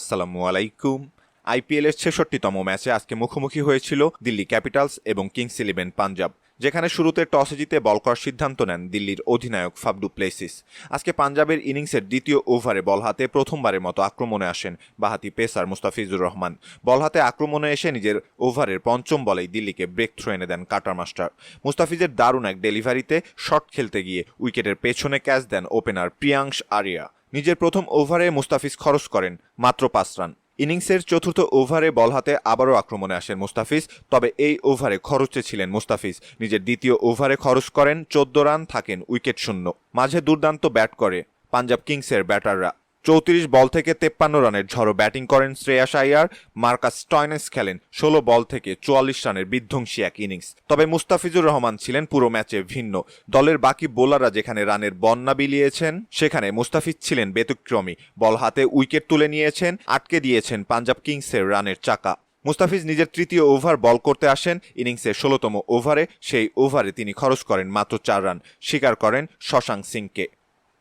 আসসালামু আলাইকুম। আইপিএলের ছেষট্টিতম ম্যাচে আজকে মুখোমুখি হয়েছিল দিল্লি ক্যাপিটালস এবং কিংস ইলেভেন পাঞ্জাব, যেখানে শুরুতে টসে জিতে বল করার সিদ্ধান্ত নেন দিল্লির অধিনায়ক ফাবডু প্লেসিস। আজকে পাঞ্জাবের ইনিংসের দ্বিতীয় ওভারে বল হাতে প্রথমবারের মতো আক্রমণে আসেন বাহাতি পেসার মুস্তাফিজুর রহমান। বল হাতে আক্রমণে এসে নিজের ওভারের পঞ্চম বলেই দিল্লিকে ব্রেক থ্রো এনে দেন কাটার মাস্টার। মুস্তাফিজের দারুণ এক ডেলিভারিতে শট খেলতে গিয়ে উইকেটের পেছনে ক্যাচ দেন ওপেনার প্রিয়াংশ আরিয়া। নিজের প্রথম ওভারে মুস্তাফিজ খরচ করেন মাত্র পাঁচ রান। ইনিংসের চতুর্থ ওভারে বল হাতে আবারও আক্রমণে আসেন মুস্তাফিজ, তবে এই ওভারে খরচে ছিলেন মুস্তাফিজ। নিজের দ্বিতীয় ওভারে খরচ করেন চোদ্দ রান, থাকেন উইকেট শূন্য। মাঝে দুর্দান্ত ব্যাট করে পাঞ্জাব কিংসের ব্যাটাররা। চৌত্রিশ বল থেকে তেপ্পান্ন রানের ঝড়ো ব্যাটিং করেন শ্রেয়াস আইয়ার মার্কাস স্টয়নেস খেলেন ষোলো বল থেকে চুয়াল্লিশ রানের বিধ্বংসী এক ইনিংস। তবে মুস্তাফিজুর রহমান ছিলেন পুরো ম্যাচে ভিন্ন। দলের বাকি বোলাররা যেখানে রানের বন্যা বিলিয়েছেন, সেখানে মুস্তাফিজ ছিলেন ব্যতিক্রমী। বল হাতে উইকেট তুলে নিয়েছেন, আটকে দিয়েছেন পাঞ্জাব কিংসের রানের চাকা। মুস্তাফিজ নিজের তৃতীয় ওভার বল করতে আসেন, ইনিংসের ষোলোতম ওভারে সেই ওভারে তিনি খরচ করেন মাত্র চার রান। স্বীকার করেন শশাঙ্ক সিংকে।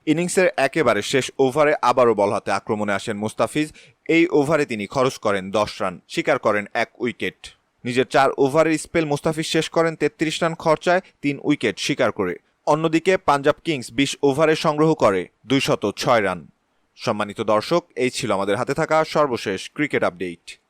ইনিংসের একেবারে শেষ ওভারে আবারও বল হাতে আক্রমণে আসেন মুস্তাফিজ। এই ওভারে তিনি খরচ করেন দশ রান, শিকার করেন এক উইকেট। নিজের চার ওভারের স্পেল মুস্তাফিজ শেষ করেন তেত্রিশ রান খরচায় তিন উইকেট স্বীকার করে। অন্যদিকে পাঞ্জাব কিংস বিশ ওভারে সংগ্রহ করে দুইশত ছয় রান। সম্মানিত দর্শক, এই ছিল আমাদের হাতে থাকা সর্বশেষ ক্রিকেট আপডেট।